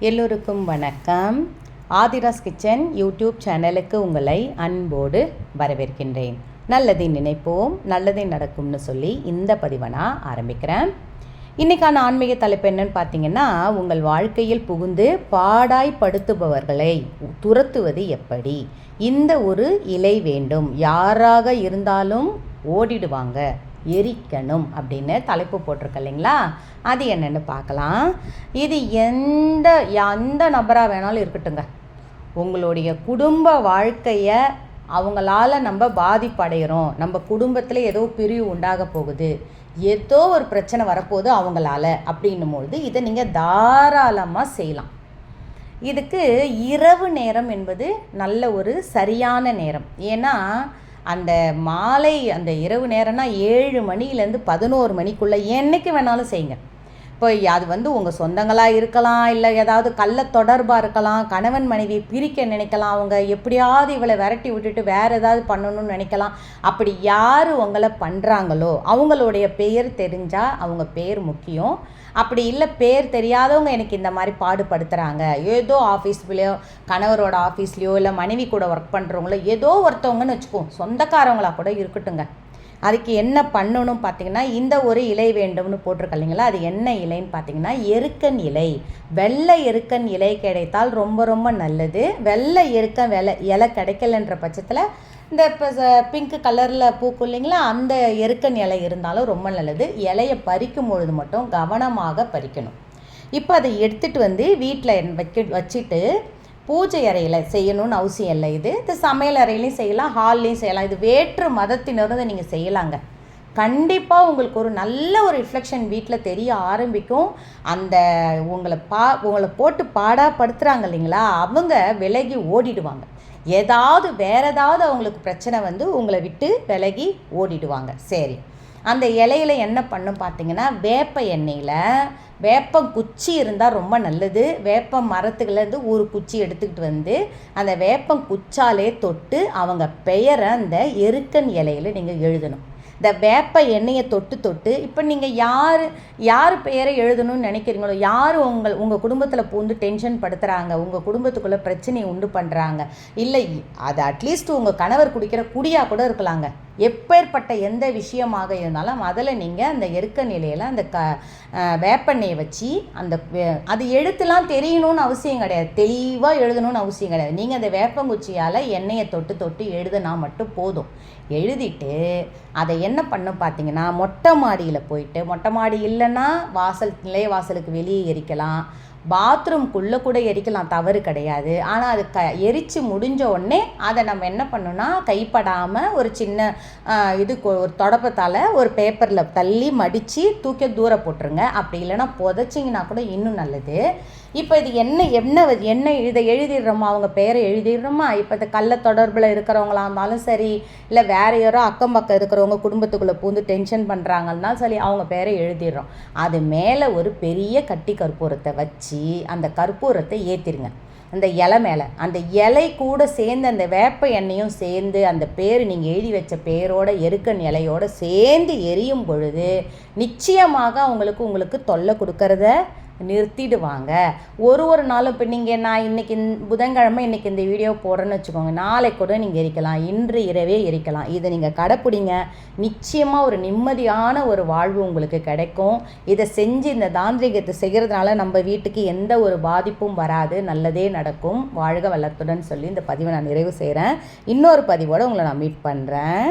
எல்லோருக்கும் வணக்கம். Aadhira's kitchen YouTube சேனலுக்கு உங்களை அன்போடு வரவேற்கின்றேன். நல்லதை நினைப்போம் நல்லதே நடக்கும்னு சொல்லி இந்த பதிவை நான் ஆரம்பிக்கிறேன். இன்றைக்கான ஆன்மீக தலைப்பு என்னன்னு பார்த்தீங்கன்னா உங்கள் வாழ்க்கையில் புகுந்து பாடாய்ப்படுத்துபவர்களை துரத்துவது எப்படி? இந்த ஒரு இலை வேண்டும். யாராக இருந்தாலும் ஓடிடுவாங்க. எரிக்கணும் அப்படின்னு தலைப்பு போட்டிருக்க இல்லைங்களா? அது என்னென்னு பார்க்கலாம். இது எந்த எந்த நபராக வேணாலும் இருக்கட்டுங்க உங்களுடைய குடும்ப வாழ்க்கையை அவங்களால நம்ம பாதிப்படைகிறோம் நம்ம குடும்பத்தில் ஏதோ பிரிவு உண்டாக போகுது. ஏதோ ஒரு பிரச்சனை வரப்போகுது அவங்களால அப்படின்னும் பொழுது இதை நீங்கள் தாராளமாக செய்யலாம். இதுக்கு இரவு நேரம் என்பது நல்ல ஒரு சரியான நேரம். ஏன்னா அந்த மாலை அந்த இரவு நேரம்னா ஏழு மணிலேருந்து பதினோரு மணிக்குள்ளே என்னைக்கு வேணாலும் செய்யுங்க. இப்போ அது வந்து உங்கள் சொந்தங்களாக இருக்கலாம் இல்லை ஏதாவது கள்ள தொடர்பாக இருக்கலாம் கணவன் மனைவி பிரிக்க நினைக்கலாம் அவங்க எப்படியாவது இவளை விரட்டி விட்டுட்டு வேறு ஏதாவது பண்ணணும்னு நினைக்கலாம். அப்படி யார் உங்களை பண்ணுறாங்களோ அவங்களுடைய பெயர் தெரிஞ்சால் அவங்க பேர் முக்கியம். அப்படி இல்லை பேர் தெரியாதவங்க எனக்கு இந்த மாதிரி பாடுபடுத்துகிறாங்க ஏதோ ஆஃபீஸ்லேயோ கணவரோட ஆஃபீஸ்லேயோ இல்லை மனைவி கூட ஒர்க் பண்ணுறவங்களோ ஏதோ ஒருத்தவங்கன்னு வச்சுக்கோ சொந்தக்காரவங்களாக கூட இருக்கட்டுங்க. அதுக்கு என்ன பண்ணணும் பார்த்தீங்கன்னா இந்த ஒரு இலை வேண்டும்னு போட்டிருக்க இல்லைங்களா? அது என்ன இலைன்னு பார்த்தீங்கன்னா எருக்கன் இலை. வெள்ளை எருக்கன் இலை கிடைத்தால் ரொம்ப ரொம்ப நல்லது. வெள்ளை எருக்கன் வெலை இலை கிடைக்கலன்ற பட்சத்தில் இந்த இப்போ பிங்க் கலரில் பூக்கும் இல்லைங்களா? அந்த எருக்கன் இலை இருந்தாலும் ரொம்ப நல்லது. இலையை பறிக்கும் பொழுது மட்டும் கவனமாக பறிக்கணும். இப்போ அதை எடுத்துகிட்டு வந்து வீட்டில் வைக்க வச்சுட்டு பூஜை அறையில் செய்யணும்னு அவசியம் இல்லை இது. இது சமையல் அறையிலையும் செய்யலாம் ஹால்லையும் செய்யலாம். இது வேற்று மதத்தினரும் நீங்கள் செய்யலாங்க. கண்டிப்பாக உங்களுக்கு ஒரு நல்ல ஒரு ரிஃப்ளெக்ஷன் வீட்டில் தெரிய ஆரம்பிக்கும். அந்த உங்களை பா உங்களை போட்டு பாடாப்படுத்துகிறாங்க இல்லைங்களா? அவங்க விலகி ஓடிடுவாங்க. ஏதாவது வேற ஏதாவது அவங்களுக்கு பிரச்சனை வந்து உங்களை விட்டு விலகி ஓடிடுவாங்க. சரி. அந்த இலையில என்ன பண்ணும் பார்த்தீங்கன்னா வேப்ப எண்ணெயில் வேப்பம் குச்சி இருந்தால் ரொம்ப நல்லது. வேப்பம் மரத்துக்குலேருந்து ஒரு குச்சி எடுத்துக்கிட்டு வந்து அந்த வேப்பம் குச்சாலே தொட்டு அவங்க பெயரை அந்த எருக்கன் இலையில் நீங்கள் எழுதணும். இந்த வேப்ப எண்ணெயை தொட்டு தொட்டு இப்போ நீங்கள் யார் யார் பெயரை எழுதணும்னு நினைக்கிறீங்களோ யார் உங்கள் உங்கள் குடும்பத்தில் பூந்து டென்ஷன் படுத்துகிறாங்க உங்கள் குடும்பத்துக்குள்ளே பிரச்சனையை உண்டு பண்ணுறாங்க இல்லை அது அட்லீஸ்ட் உங்கள் கணவர் குடிக்கிற குடியாக கூட இருக்கலாங்க. எப்பேற்பட்ட எந்த விஷயமாக இருந்தாலும் அதில் நீங்கள் அந்த எருக்க நிலையில் அந்த க வேப்பெண்ணெயை வச்சு அந்த அது எழுத்துலாம் தெரியணும்னு அவசியம் கிடையாது. தெளிவாக எழுதணும்னு அவசியம் கிடையாது. நீங்கள் அந்த வேப்பங்குச்சியால் எண்ணெயை தொட்டு தொட்டு எழுதுனா மட்டும் போதும். எழுதிட்டு அதை என்ன பண்ணும் பார்த்தீங்கன்னா மொட்டை மாடியில் போயிட்டு மொட்டை மாடி இல்லைன்னா வாசல் நிலைய வாசலுக்கு வெளியே எரிக்கலாம். பாத்ரூம்குள்ளே கூட எரிக்கலாம் தவறு கிடையாது. ஆனால் அது க எரித்து முடிஞ்ச உடனே அதை நம்ம என்ன பண்ணணும்னா கைப்படாமல் ஒரு சின்ன இது ஒரு தொடப்பத்தால் ஒரு பேப்பரில் தள்ளி மடித்து தூக்கி தூர போட்டுருங்க. அப்படி இல்லைன்னா புதைச்சிங்கன்னா கூட இன்னும் நல்லது. இப்போ இது என்ன என்ன என்ன இதை எழுதிடுறோமா அவங்க பேரை எழுதிடுறோமா? இப்போ இந்த கள்ள தொடர்பில் இருக்கிறவங்களா இருந்தாலும் சரி இல்லை வேறு யாரோ அக்கம் பக்கம் இருக்கிறவங்க குடும்பத்துக்குள்ளே பூந்து டென்ஷன் பண்ணுறாங்கன்னாலும் சரி அவங்க பேரை எழுதிடுறோம். அது மேலே ஒரு பெரிய கட்டி கற்பூரத்தை வச்சு அந்த கற்பூரத்தை ஏற்றிருங்க அந்த இலை மேலே. அந்த இலை கூட சேர்ந்து அந்த வேப்ப எண்ணெயும் சேர்ந்து அந்த பேர் நீங்கள் எழுதி வச்ச பேரோட எருக்கன் இலையோடு சேர்ந்து எரியும் பொழுது நிச்சயமாக அவங்களுக்கு உங்களுக்கு தொல்லை கொடுக்கறத நிறுத்திடுவாங்க. ஒரு ஒரு நாளும் இப்போ நீங்கள் நான் இன்றைக்கி புதன்கிழமை இன்றைக்கி இந்த வீடியோ போடுறேன்னு வச்சுக்கோங்க. நாளை கூட நீங்கள் எரிக்கலாம். இன்று இரவே எரிக்கலாம். இதை நீங்கள் கடைப்பிடிங்க. நிச்சயமாக ஒரு நிம்மதியான ஒரு வாழ்வு உங்களுக்கு கிடைக்கும். இதை செஞ்சு இந்த தாந்திரிகத்தை செய்கிறதுனால நம்ம வீட்டுக்கு எந்த ஒரு பாதிப்பும் வராது. நல்லதே நடக்கும். வாழ்க வளத்துடன் சொல்லி இந்த பதிவை நான் நிறைவு செய்கிறேன் இன்னொரு பதிவோடு உங்களை நான் மீட் பண்ணுறேன்